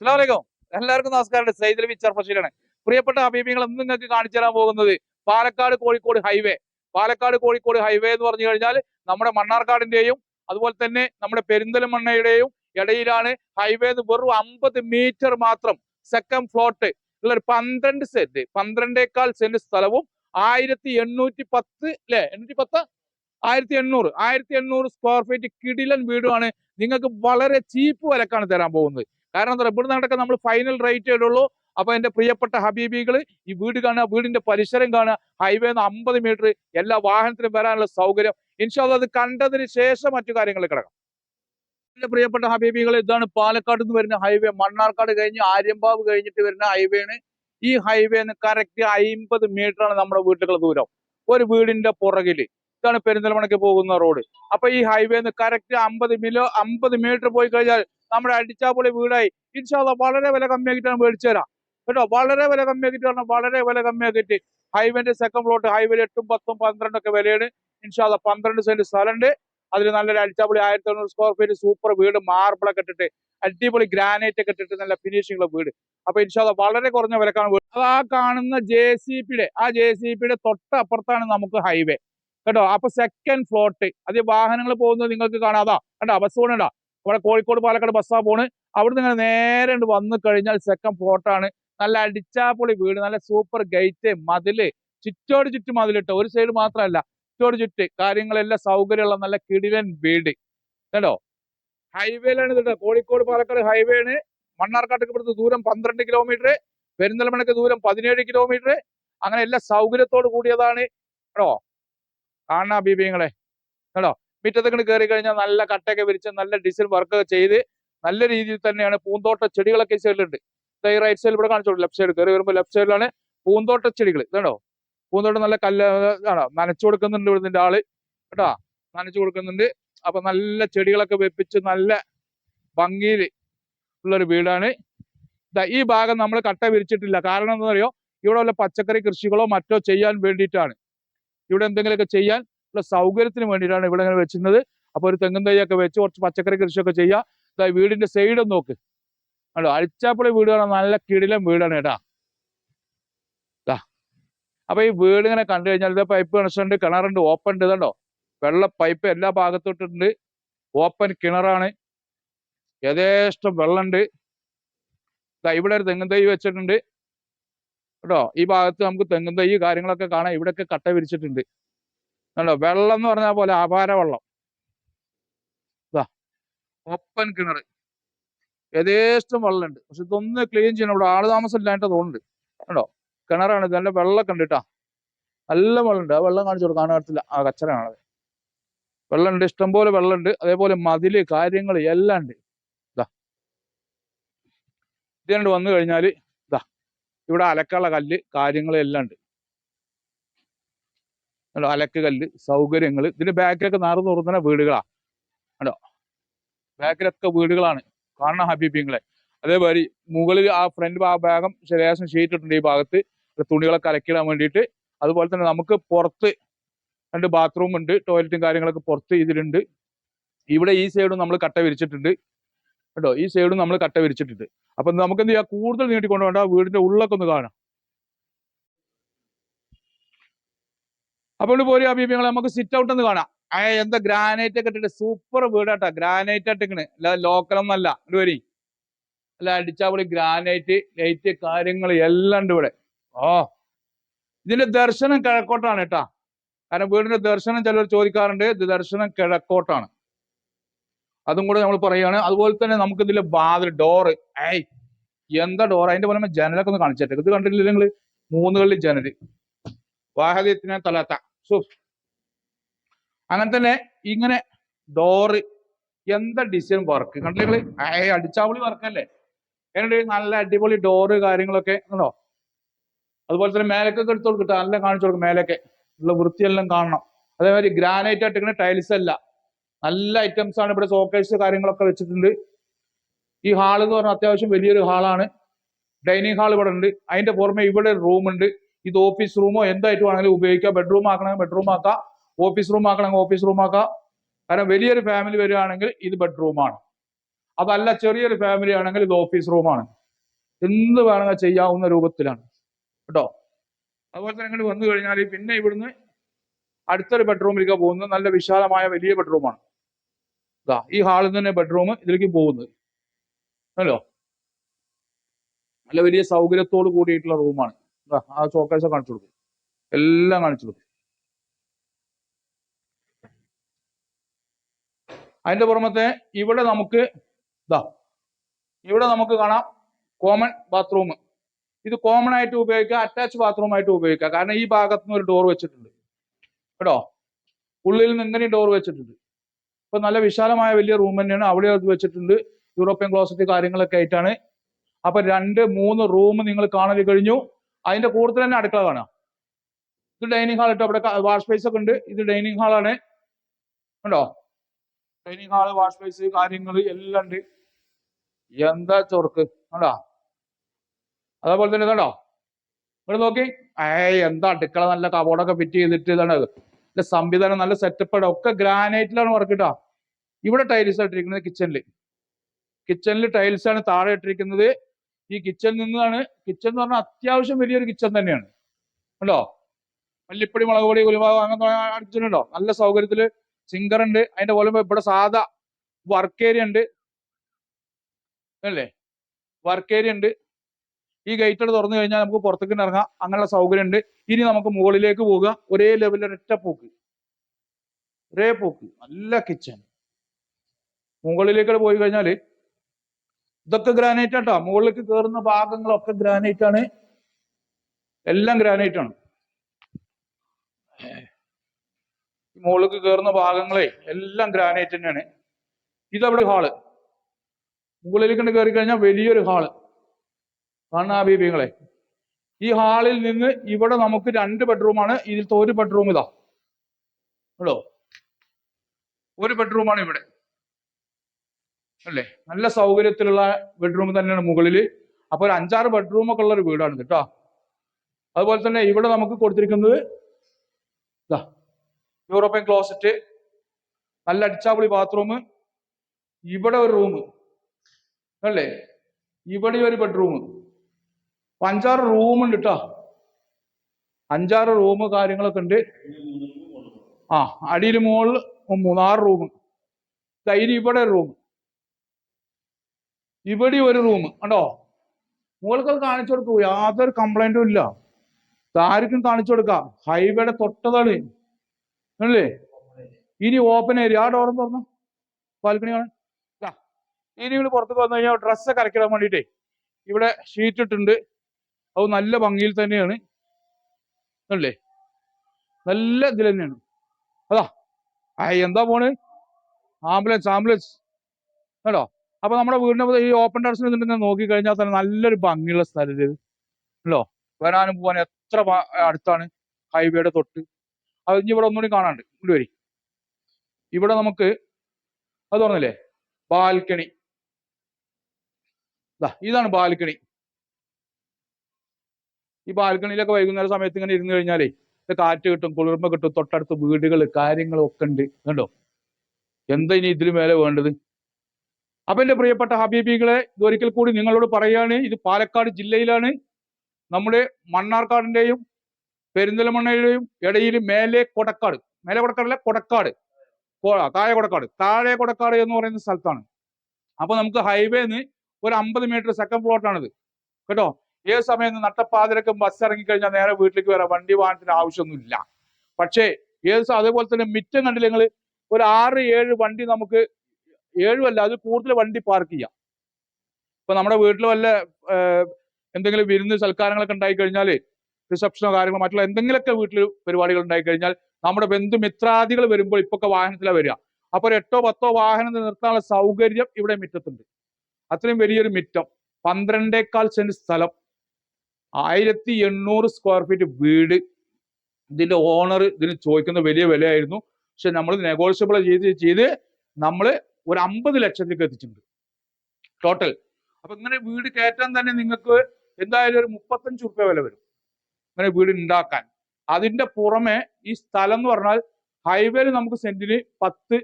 അസ്സലാമലൈക്കും. എല്ലാവർക്കും നമസ്കാരം. സൈദ് വിച്ചർ ഫഷീലാണ് പ്രിയപ്പെട്ട അഭിമുഖങ്ങൾ ഇന്ന് നിങ്ങൾക്ക് കാണിച്ചു തരാൻ പോകുന്നത് പാലക്കാട് കോഴിക്കോട് ഹൈവേ. പാലക്കാട് കോഴിക്കോട് ഹൈവേ എന്ന് പറഞ്ഞു കഴിഞ്ഞാൽ നമ്മുടെ മണ്ണാർക്കാടിന്റെയും അതുപോലെ തന്നെ നമ്മുടെ പെരിന്തൽമണ്ണയുടെയും ഇടയിലാണ് ഹൈവേ എന്ന് വെറും അമ്പത് മീറ്റർ മാത്രം സെക്കൻഡ് ഫ്ലോട്ട് ഉള്ള ഒരു പന്ത്രണ്ട് സെന്റ് പന്ത്രണ്ടേക്കാൾ സെന്റ് സ്ഥലവും ആയിരത്തി എണ്ണൂറ്റി പത്ത് അല്ലെ എണ്ണൂറ്റി പത്ത് ആയിരത്തി എണ്ണൂറ് ആയിരത്തി എണ്ണൂറ് സ്ക്വയർ ഫീറ്റ് കിടിലൻ വീടുമാണ്. നിങ്ങൾക്ക് വളരെ ചീപ്പ് വിലക്കാണ് തരാൻ പോകുന്നത്. കാരണം എന്താ ഇവിടെ നടക്കെ നമ്മൾ ഫൈനൽ റേറ്റ് ഇടുള്ളൂ അപ്പൊ എന്റെ പ്രിയപ്പെട്ട ഹബീബികൾ ഈ വീട് കാണുക വീടിന്റെ പരിസരം കാണുക ഹൈവേ നിന്ന് അമ്പത് മീറ്റർ എല്ലാ വാഹനത്തിനും വരാനുള്ള സൗകര്യം. ഇൻഷാല്ല അത് കണ്ടതിന് ശേഷം മറ്റു കാര്യങ്ങൾ കിടക്കാം. എന്റെ പ്രിയപ്പെട്ട ഹബീബികൾ ഇതാണ് പാലക്കാട് നിന്ന് വരുന്ന ഹൈവേ മണ്ണാർക്കാട് കഴിഞ്ഞ് ആര്യമ്പാവ് കഴിഞ്ഞിട്ട് വരുന്ന ഹൈവേ ആണ്. ഈ ഹൈവേന്ന് കറക്റ്റ് മീറ്റർ ആണ് നമ്മുടെ വീട്ടിലുള്ള ദൂരം. ഒരു വീടിന്റെ പുറകിൽ. ഇതാണ് പെരിന്തൽമണയ്ക്ക് പോകുന്ന റോഡ്. അപ്പൊ ഈ ഹൈവേന്ന് കറക്റ്റ് അമ്പത് മിലോ അമ്പത് മീറ്റർ പോയി കഴിഞ്ഞാൽ നമ്മുടെ അടിച്ചാപ്പൊളി വീടായി. ഇൻഷാല്ല വളരെ വില കമ്മിയാക്കിയിട്ടാണ് മേടിച്ചു തരാം. കേട്ടോ? വളരെ വില കമ്മിയാക്കിയിട്ട് പറഞ്ഞാൽ വളരെ വില കമ്മിയാക്കിയിട്ട് ഹൈവേന്റെ സെക്കൻഡ് പ്ലോട്ട് ഹൈവേയിൽ എട്ടും പത്തും പന്ത്രണ്ടും ഒക്കെ വിലയാണ്. ഇൻഷാല്ല പന്ത്രണ്ട് സെന്റ് സ്ഥലമുണ്ട്. അതിൽ നല്ലൊരു അടിച്ചാപ്പൊളി ആയിരത്തി അറുന്നൂറ് സ്ക്വയർ ഫീറ്റ് സൂപ്പർ വീട് മാർബിളൊക്കെ ഇട്ടിട്ട് അടിപൊളി ഗ്രാനൈറ്റ് ഒക്കെ ഇട്ടിട്ട് നല്ല ഫിനിഷിംഗ് ഉള്ള വീട്. അപ്പൊ ഇൻഷാല്ല വളരെ കുറഞ്ഞ വിലക്കാണ് വീട്. അത് ആ കാണുന്ന ജെ സി പിയുടെ ആ ജെ സി പിയുടെ തൊട്ടപ്പുറത്താണ് നമുക്ക് ഹൈവേ കേട്ടോ? അപ്പൊ സെക്കൻഡ് ഫ്ലോട്ട് അത് വാഹനങ്ങൾ പോകുന്നത് നിങ്ങൾക്ക് കാണാതാ കേട്ടോ ബസ് പോകണുണ്ടോ ഇവിടെ കോഴിക്കോട് പാലക്കാട് ബസ്സാ പോണ് അവിടുന്ന് ഇങ്ങനെ നേരെ വന്നു കഴിഞ്ഞാൽ സെക്കൻഡ് ഫ്ലോട്ടാണ് നല്ല അടിച്ചാപ്പൊളി വീട്. നല്ല സൂപ്പർ ഗേറ്റ് മതിൽ. ചുറ്റോട് ചുറ്റും മതിലിട്ടോ ഒരു സൈഡ് മാത്രമല്ല. ചുറ്റോട് ചുറ്റ്. കാര്യങ്ങളെല്ലാം സൗകര്യമുള്ള നല്ല കിടിലൻ വീട്. കേട്ടോ? ഹൈവേയിലാണ് കേട്ടോ കോഴിക്കോട് പാലക്കാട് ഹൈവേ ആണ്. മണ്ണാർക്കാട്ടേക്ക് ഇവിടുത്തെ ദൂരം പന്ത്രണ്ട് കിലോമീറ്റർ പെരിന്തൽമണക്ക് ദൂരം പതിനേഴ് കിലോമീറ്റർ അങ്ങനെ എല്ലാ സൗകര്യത്തോട് കൂടിയതാണ്. കേട്ടോ? കാണാ ബീബിങ്ങളെ കേട്ടോ? മുറ്റത്തേക്ക് കയറി കഴിഞ്ഞാൽ നല്ല കട്ടയൊക്കെ വിരിച്ച് നല്ല ഡിസൈൻ വർക്കൊക്കെ ചെയ്ത് നല്ല രീതിയിൽ തന്നെയാണ് പൂന്തോട്ട ചെടികളൊക്കെ സൈഡിലുണ്ട് ഈ റൈറ്റ് സൈഡിൽ ഇവിടെ കാണിച്ചോളൂ. ലെഫ്റ്റ് സൈഡ് കയറി വരുമ്പോൾ ലെഫ്റ്റ് സൈഡിലാണ് പൂന്തോട്ട ചെടികൾ ഇതാണോ? പൂന്തോട്ടം നല്ല കല്ല് ആണോ? നനച്ചു കൊടുക്കുന്നുണ്ട് ഇവിടുത്തെ ആൾ. കേട്ടോ? നനച്ചു കൊടുക്കുന്നുണ്ട്. അപ്പൊ നല്ല ചെടികളൊക്കെ വെപ്പിച്ച് നല്ല ഭംഗിയിൽ ഉള്ളൊരു വീടാണ്. ഈ ഭാഗം നമ്മൾ കട്ട വിരിച്ചിട്ടില്ല. കാരണം എന്താ അറിയോ ഇവിടെ വല്ല പച്ചക്കറി കൃഷികളോ മറ്റോ ചെയ്യാൻ വേണ്ടിയിട്ടാണ്. ഇവിടെ എന്തെങ്കിലുമൊക്കെ ചെയ്യാൻ ഉള്ള സൗകര്യത്തിന് വേണ്ടിയിട്ടാണ് ഇവിടെ ഇങ്ങനെ വെച്ചിരുന്നത്. അപ്പോൾ ഒരു തെങ്ങും തൈയൊക്കെ വെച്ച് കുറച്ച് പച്ചക്കറി കൃഷിയൊക്കെ ചെയ്യാം. ദാ വീടിന്റെ സൈഡ് ഒന്ന് നോക്ക്. കണ്ടോ? അഴിച്ചാപ്പുള്ള വീട് കാണാൻ നല്ല കിടിലം വീടാണ് കേട്ടാ. അപ്പൊ ഈ വീട് ഇങ്ങനെ കണ്ടു കഴിഞ്ഞാൽ ഇത് പൈപ്പ് കണക്ഷൻ ഉണ്ട് കിണറുണ്ട് ഓപ്പൺ ഉണ്ട്. വെള്ള പൈപ്പ് എല്ലാ ഭാഗത്തോട്ടുണ്ട് ഓപ്പൺ കിണറാണ്. യഥേഷ്ടം വെള്ളമുണ്ട്. ഇവിടെ ഒരു തെങ്ങും തൈ വെച്ചിട്ടുണ്ട്. കേട്ടോ? ഈ ഭാഗത്ത് നമുക്ക് തെങ്ങും തൈ കാര്യങ്ങളൊക്കെ കാണാം. ഇവിടെയൊക്കെ കട്ട വിരിച്ചിട്ടുണ്ട്. കണ്ടോ? വെള്ളം എന്ന് പറഞ്ഞ പോലെ അപാര വെള്ളം. ഇതാ ഓപ്പൺ കിണർ യഥേഷ്ടം വെള്ളമുണ്ട്. പക്ഷെ ഇതൊന്ന് ക്ലീൻ ചെയ്യണം. ഇവിടെ ആൾ താമസം ഇല്ലാണ്ട് തോന്നുന്നുണ്ട്. കണ്ടോ? കിണറാണ്. ഇത് നല്ല വെള്ളമൊക്കെ ഉണ്ട് നല്ല വെള്ളമുണ്ട്. ആ വെള്ളം കാണിച്ചു കൊടുക്കാൻ കാണത്തില്ല ആ വെള്ളം വെള്ളമുണ്ട്. ഇഷ്ടംപോലെ വെള്ളമുണ്ട്. അതേപോലെ മതിൽ കാര്യങ്ങൾ എല്ലാം ഉണ്ട്. ഇതാ ഇതിനുണ്ട് വന്നു കഴിഞ്ഞാൽ ഇതാ ഇവിടെ അലക്കുള്ള കല്ല് കാര്യങ്ങൾ എല്ലാം ഉണ്ട്. കണ്ടോ? അലക്ക് കല്ല് സൗകര്യങ്ങൾ ഇതിന്റെ ബാക്കിലൊക്കെ നാർന്നു തുറന്ന വീടുകളാ. കണ്ടോ? ബാക്കിലൊക്കെ വീടുകളാണ്. കാണണം ഹബീബിങ്ങളെ. അതേമാതിരി മുകളിൽ ആ ഫ്രണ്ട് ആ ഭാഗം ശരിയാസം ഷീറ്റ് ഈ ഭാഗത്ത്. തുണികളൊക്കെ അലക്കിടാൻ വേണ്ടിയിട്ട്. അതുപോലെ തന്നെ നമുക്ക് പുറത്ത് രണ്ട് ബാത്റൂം ഉണ്ട്. ടോയ്ലറ്റും കാര്യങ്ങളൊക്കെ പുറത്ത് ഇതിലുണ്ട്. ഇവിടെ ഈ സൈഡും നമ്മൾ കട്ട വിരിച്ചിട്ടുണ്ട്. കേട്ടോ? ഈ സൈഡും നമ്മൾ കട്ട വിരിച്ചിട്ടുണ്ട് അപ്പൊ നമുക്ക് എന്ത് ചെയ്യാം? കൂടുതൽ നീട്ടിക്കൊണ്ട് വേണ്ട വീടിന്റെ ഉള്ളൊക്കെ ഒന്ന് കാണാം. അപ്പോൾ പോരി അഭിപ്രായങ്ങൾ നമുക്ക് സിറ്റ് ഔട്ട് ഒന്ന് കാണാം. ആ എന്താ ഗ്രാനൈറ്റ് ഒക്കെ ഇട്ടിട്ട് സൂപ്പർ വീടാട്ടാ. ഗ്രാനൈറ്റ് ഇട്ടിക്കണ് അല്ല ലോക്കൽ ഒന്നല്ല ഇത് വരി. അല്ല അടിച്ചാപ്പൊളി ഗ്രാനൈറ്റ് ലൈറ്റ് കാര്യങ്ങൾ എല്ലാം ഉണ്ട് ഇവിടെ. ഓ ഇതിന്റെ ദർശനം കിഴക്കോട്ടാണ് കേട്ടാ. കാരണം വീടിന്റെ ദർശനം ചിലർ ചോദിക്കാറുണ്ട്. ദർശനം കിഴക്കോട്ടാണ്. അതും കൂടെ നമ്മൾ പറയുകയാണ്. അതുപോലെ തന്നെ നമുക്ക് ഇതിലെ വാതിൽ ഡോറ് ഏയ് എന്താ ഡോർ അതിന്റെ പോലെ ജനലൊക്കെ ഒന്ന് കാണിച്ചേട്ടെ ഇത് കണ്ടിട്ടില്ല നിങ്ങൾ മൂന്നുകളിൽ ജനൽ വാഹനത്തിനെ തലാത്ത സോ അങ്ങനെ തന്നെ ഇങ്ങനെ ഡോറ് എന്താ ഡിസൈൻ വർക്ക് കണ്ടില്ലേ ഏയ് അടിച്ചാവളി വർക്കല്ലേ എന്നിട്ട് നല്ല അടിപൊളി ഡോറ് കാര്യങ്ങളൊക്കെ ഉണ്ടോ? അതുപോലെ തന്നെ മേലക്കൊക്കെ എടുത്തു കൊടുക്കട്ടെ നല്ല കാണിച്ചു കൊടുക്കും മേലൊക്കെ. ഉള്ള വൃത്തിയെല്ലാം കാണണം. അതേമാതിരി ഗ്രാനൈറ്റ് ആയിട്ട് ഇങ്ങനെ ടൈൽസ് അല്ല. നല്ല ഐറ്റംസ് ആണ് ഇവിടെ സോക്കേഴ്സ് കാര്യങ്ങളൊക്കെ വെച്ചിട്ടുണ്ട്. ഈ ഹാൾ എന്ന് പറഞ്ഞാൽ അത്യാവശ്യം വലിയൊരു ഹാളാണ് ഡൈനിങ് ഹാൾ ഇവിടെ ഉണ്ട്. അതിന്റെ പുറമെ ഇവിടെ ഒരു റൂം ഉണ്ട്. ഇത് ഓഫീസ് റൂമോ എന്തായിട്ട് വേണമെങ്കിലും ഉപയോഗിക്കാം. ബെഡ്റൂം ആക്കണമെങ്കിൽ ബെഡ്റൂം ആക്കാം. ഓഫീസ് റൂം ആക്കണമെങ്കിൽ ഓഫീസ് റൂം ആക്കാം. കാരണം വലിയൊരു ഫാമിലി വരികയാണെങ്കിൽ ഇത് ബെഡ്റൂമാണ് അതല്ല ചെറിയൊരു ഫാമിലി ആണെങ്കിൽ ഇത് ഓഫീസ് റൂമാണ് എന്ത് വേണമെങ്കിൽ ചെയ്യാവുന്ന രൂപത്തിലാണ്. കേട്ടോ? അതുപോലെ തന്നെ ഇങ്ങോട്ട് വന്നു കഴിഞ്ഞാൽ പിന്നെ ഇവിടുന്ന് അടുത്തൊരു ബെഡ്റൂമിലേക്ക് പോകുന്നത് നല്ല വിശാലമായ വലിയ ബെഡ്റൂമാണ് ഇതാ ഈ ഹാളിൽ തന്നെ ബെഡ്റൂം ഇതിലേക്ക് പോകുന്നത് അല്ലോ? നല്ല വലിയ സൗകര്യത്തോട് കൂടിയിട്ടുള്ള റൂമാണ് ആ ഷോക്കേഴ്സ് കാണിച്ചു കൊടുക്കും. എല്ലാം കാണിച്ചു കൊടുക്കും. അതിന്റെ പുറമത്തെ ഇവിടെ നമുക്ക് ഇതാ ഇവിടെ നമുക്ക് കാണാം കോമൺ ബാത്റൂം ഇത് കോമൺ ആയിട്ട് ഉപയോഗിക്കാം അറ്റാച്ച് ബാത്റൂം ആയിട്ട് ഉപയോഗിക്കാം. കാരണം ഈ ഭാഗത്ത് നിന്ന് ഒരു ഡോർ വെച്ചിട്ടുണ്ട്. കേട്ടോ? ഉള്ളിൽ നിന്ന് ഇങ്ങനെ ഡോർ വെച്ചിട്ടുണ്ട്. ഇപ്പൊ നല്ല വിശാലമായ വലിയ റൂം തന്നെയാണ്. അവിടെ അത് വെച്ചിട്ടുണ്ട്. യൂറോപ്യൻ ക്ലോസറ്റ് കാര്യങ്ങളൊക്കെ ആയിട്ടാണ്. അപ്പൊ രണ്ട് മൂന്ന് റൂം നിങ്ങൾ കാണൽ കഴിഞ്ഞു. അതിന്റെ കൂടുതൽ തന്നെ അടുക്കള കാണാം. ഇത് ഡൈനിങ് ഹാൾ ഇട്ടോ? അവിടെ വാഷ് സ്പേസ് ഒക്കെ ഉണ്ട്. ഇത് ഡൈനിങ് ഹാളാണ് ഉണ്ടോ? ഡൈനിങ് ഹാൾ വാഷ് സ്പേസ് കാര്യങ്ങൾ എല്ലാം ഉണ്ട്. എന്താ ചൊറുക്ക്? കണ്ടോ അതേപോലെ തന്നെ കണ്ടോ ഇവിടെ നോക്കി. ഏയ് എന്താ അടുക്കള നല്ല കബോർഡൊക്കെ ഫിറ്റ് ചെയ്തിട്ട് ഇതാണ്. ഇതിന്റെ സംവിധാനം നല്ല സെറ്റപ്പ് ഒക്കെ ഗ്രാനൈറ്റിലാണ് വർക്ക് കിട്ടാ ഇവിടെ ടൈൽസ് ഇട്ടിരിക്കുന്നത് കിച്ചണിൽ കിച്ചണിൽ ടൈൽസ് ആണ് താഴെ ഇട്ടിരിക്കുന്നത്. ഈ കിച്ചണിൽ നിന്നാണ് കിച്ചൺ എന്ന് പറഞ്ഞാൽ അത്യാവശ്യം വലിയൊരു കിച്ചൺ തന്നെയാണ്. കണ്ടോ മല്ലിപ്പൊടി മുളക് പൊടി കുരുമുളക് അങ്ങനെ അടിച്ചിട്ടുണ്ടോ നല്ല സൗകര്യത്തിൽ സിങ്കർ ഉണ്ട്. അതിന്റെ പോലെ ഇവിടെ സാധാ വർക്ക് ഏരിയ ഉണ്ട്. അല്ലേ? വർക്ക് ഏരിയ ഉണ്ട്. ഈ ഗേറ്റ് തുറന്നു കഴിഞ്ഞാൽ നമുക്ക് പുറത്തേക്ക് ഇറങ്ങാം. അങ്ങനെയുള്ള സൗകര്യം ഉണ്ട് ഇനി നമുക്ക് മുകളിലേക്ക് പോവുക. ഒരേ ലെവലിൽ ഒരൊറ്റ പോക്ക്. ഒരേ പോക്ക്. നല്ല കിച്ചൺ മുകളിലേക്ക് പോയി കഴിഞ്ഞാൽ ഇതൊക്കെ ഗ്രാനൈറ്റ് ആട്ടോ. മുകളിലേക്ക് കയറുന്ന ഭാഗങ്ങളൊക്കെ ഗ്രാനൈറ്റ് ആണ്. എല്ലാം ഗ്രാനൈറ്റ് ആണ്. മുകളിലേക്ക് കയറുന്ന ഭാഗങ്ങളെ എല്ലാം ഗ്രാനൈറ്റ് തന്നെയാണ്. ഇതവിടെ ഹാൾ മുകളിലേക്ക് കയറി കഴിഞ്ഞാൽ വലിയൊരു ഹാൾ കാണാ ബീബിങ്ങളെ ഈ ഹാളിൽ നിന്ന് ഇവിടെ നമുക്ക് രണ്ട് ബെഡ്റൂമാണ് ഇതിലത്തെ ഒരു ബെഡ്റൂം ഇതാ. കേട്ടോ? ഒരു ബെഡ്റൂമാണ് ഇവിടെ. അല്ലേ? നല്ല സൗകര്യത്തിലുള്ള ബെഡ്റൂം തന്നെയാണ് മുകളിൽ അപ്പൊ ഒരു അഞ്ചാറ് ബെഡ്റൂം ഒക്കെ ഉള്ള ഒരു വീടാണ് കേട്ടോ അതുപോലെ തന്നെ ഇവിടെ നമുക്ക് കൊടുത്തിരിക്കുന്നത് ഇതാ യൂറോപ്യൻ ക്ലോസറ്റ് നല്ല അടിച്ചാപൊളി ബാത്റൂം ഇവിടെ ഒരു റൂം. അല്ലേ? ഇവിടെ ഒരു ബെഡ്റൂം. അഞ്ചാറ് റൂമുണ്ട് കേട്ടോ അഞ്ചാറ് റൂം കാര്യങ്ങളൊക്കെ ഉണ്ട്. ആ അടിയിൽ മുകളിൽ മൂന്നാറ് റൂം തൈര് ഇവിടെ ഒരു റൂം ഇവിടെ ഒരു റൂം കണ്ടോ? മുകൾക്കത് കാണിച്ചു കൊടുക്കൂ. യാതൊരു കംപ്ലൈന്റും ഇല്ല. ആർക്കും കാണിച്ചു കൊടുക്കാം. ഹൈവേയുടെ തൊട്ടതാണ്. അല്ലേ ഇനി ഓപ്പൺ ഏരിയ ആ ഡോറും തുറന്നു. ബാൽക്കണി കാണാൻ. ഇനി ഇവിടെ പുറത്തേക്ക് വന്നു കഴിഞ്ഞാൽ ഡ്രസ്സൊക്കെ അരക്കിടാൻ വേണ്ടിയിട്ടേ. ഇവിടെ ഷീറ്റ് ഇട്ടുണ്ട് അത് നല്ല ഭംഗിയിൽ തന്നെയാണ്. അല്ലേ നല്ല ഇതിൽ തന്നെയാണ്. അതാ. ആ എന്താ പോണ്? Ambulance ambulance. കേട്ടോ? അപ്പൊ നമ്മുടെ വീടിന്റെ ഈ ഓപ്പൺ ടെറസിൽ നോക്കി കഴിഞ്ഞാൽ തന്നെ നല്ലൊരു ഭംഗിയുള്ള സ്ഥലം ഇത്. അല്ലോ വരാനും പോകാനും എത്ര അടുത്താണ് ഹൈവേയുടെ തൊട്ട്. അത് ഇനി ഇവിടെ ഒന്നുകൂടി കാണാണ്ട് വരി. ഇവിടെ നമുക്ക് അത് പറഞ്ഞില്ലേ? ബാൽക്കണി. ഇതാണ് ബാൽക്കണി. ഈ ബാൽക്കണിയിലൊക്കെ വൈകുന്നേര സമയത്ത് ഇങ്ങനെ ഇരുന്ന് കഴിഞ്ഞാലേ കാറ്റ് കിട്ടും കുളിർമ കിട്ടും തൊട്ടടുത്ത് വീടുകൾ കാര്യങ്ങൾ ഒക്കെ ഉണ്ട്. കണ്ടോ? എന്താ ഇനി ഇതിന് മേലെ വേണ്ടത്? അപ്പൊ എന്റെ പ്രിയപ്പെട്ട ഹബീബികളെ ഇതൊരിക്കൽ കൂടി നിങ്ങളോട് പറയാണ് ഇത് പാലക്കാട് ജില്ലയിലാണ്. നമ്മുടെ മണ്ണാർക്കാടിന്റെയും പെരിന്തൽമണ്ണയുടെയും ഇടയിൽ മേലെ കൊടക്കാട്. മേലെ കൊടക്കാടല്ല കൊടക്കാട്. താഴെ കൊടക്കാട്. താഴെ കൊടക്കാട് എന്ന് പറയുന്ന സ്ഥലത്താണ്. അപ്പൊ നമുക്ക് ഹൈവേന്ന് ഒരു അമ്പത് മീറ്റർ സെക്കൻഡ് പ്ലോട്ടാണിത് കേട്ടോ? ഏത് സമയം നട്ടപ്പാതിരക്കും ബസ് ഇറങ്ങിക്കഴിഞ്ഞാൽ നേരെ വീട്ടിലേക്ക് വരാം. വണ്ടി വാഹനത്തിന് ആവശ്യമൊന്നുമില്ല. പക്ഷേ ഏത് അതേപോലെ തന്നെ മിറ്റം കണ്ടില്ല നിങ്ങൾ ഒരു ആറ് ഏഴ് വണ്ടി നമുക്ക് ഏഴുമല്ല അത് കൂടുതൽ വണ്ടി പാർക്ക് ചെയ്യാം. ഇപ്പൊ നമ്മുടെ വീട്ടിൽ വല്ല എന്തെങ്കിലും വിരുന്ന് സൽക്കാരങ്ങളൊക്കെ ഉണ്ടായി കഴിഞ്ഞാൽ റിസപ്ഷനോ കാര്യങ്ങളോ മറ്റുള്ള എന്തെങ്കിലുമൊക്കെ വീട്ടിൽ പരിപാടികൾ ഉണ്ടായി കഴിഞ്ഞാൽ നമ്മുടെ ബന്ധുമിത്രാദികൾ വരുമ്പോൾ ഇപ്പൊക്കെ വാഹനത്തിലാണ് വരിക. അപ്പൊ ഒരു എട്ടോ പത്തോ വാഹനം നിർത്താനുള്ള സൗകര്യം ഇവിടെ മിറ്റത്തുണ്ട്. അത്രയും വലിയൊരു മിറ്റം. പന്ത്രണ്ടേക്കാൽ സെന്റ് സ്ഥലം. ആയിരത്തി എണ്ണൂറ് സ്ക്വയർ ഫീറ്റ് വീട്. ഇതിന്റെ ഓണർ ഇതിന് ചോദിക്കുന്ന വലിയ വിലയായിരുന്നു. പക്ഷെ നമ്മൾ നെഗോഷ്യബിൾ ചെയ്ത് ചെയ്ത് നമ്മൾ ഒരു അമ്പത് ലക്ഷത്തിലേക്ക് എത്തിച്ചിട്ടുണ്ട്. ടോട്ടൽ അപ്പൊ ഇങ്ങനെ വീട് കയറ്റാൻ തന്നെ നിങ്ങൾക്ക് എന്തായാലും ഒരു മുപ്പത്തഞ്ച് റുപ്യ വില വരും. ഇങ്ങനെ വീട് ഉണ്ടാക്കാൻ അതിന്റെ പുറമെ ഈ സ്ഥലം എന്ന് പറഞ്ഞാൽ ഹൈവേയിൽ നമുക്ക് സെന്റിന് പത്ത്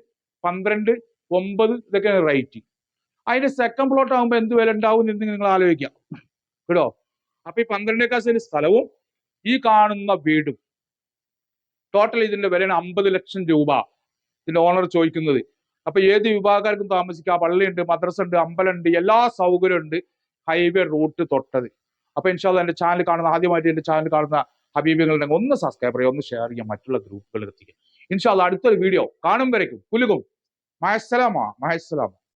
പന്ത്രണ്ട് ഒമ്പത് ഇതൊക്കെയാണ് റേറ്റ് അതിന്റെ സെക്കൻഡ് പ്ലോട്ട് ആകുമ്പോൾ എന്ത് വില ഉണ്ടാവും എന്ന് നിങ്ങൾ ആലോചിക്കാം. കേട്ടോ? അപ്പൊ ഈ പന്ത്രണ്ടേക്കാൾ സെന്റ് സ്ഥലവും ഈ കാണുന്ന വീടും. ടോട്ടൽ ഇതിന്റെ വിലയാണ് അമ്പത് ലക്ഷം രൂപ. ഇതിന്റെ ഓണർ ചോദിക്കുന്നത്. അപ്പൊ ഏത് വിഭാഗക്കാർക്കും താമസിക്കാം? പള്ളിയുണ്ട് മദ്രസ ഉണ്ട് അമ്പലമുണ്ട് എല്ലാ സൗകര്യം ഉണ്ട്. ഹൈവേ റൂട്ട് തൊട്ടത്. അപ്പൊ ഇൻഷാല്ല എന്റെ ചാനൽ കാണുന്ന ആദ്യമായിട്ട് എന്റെ ചാനൽ കാണുന്ന ഹബീബികളുടെ ഒന്ന് സബ്സ്ക്രൈബ് ചെയ്യുക ഒന്ന് ഷെയർ ചെയ്യുക മറ്റുള്ള ഗ്രൂപ്പുകളിൽ എത്തിക്കുക. ഇൻഷാല്ല അടുത്തൊരു വീഡിയോ കാണും വരയ്ക്കും. കുലുകും മഹസ്സലാമ മഹസ്സലാമ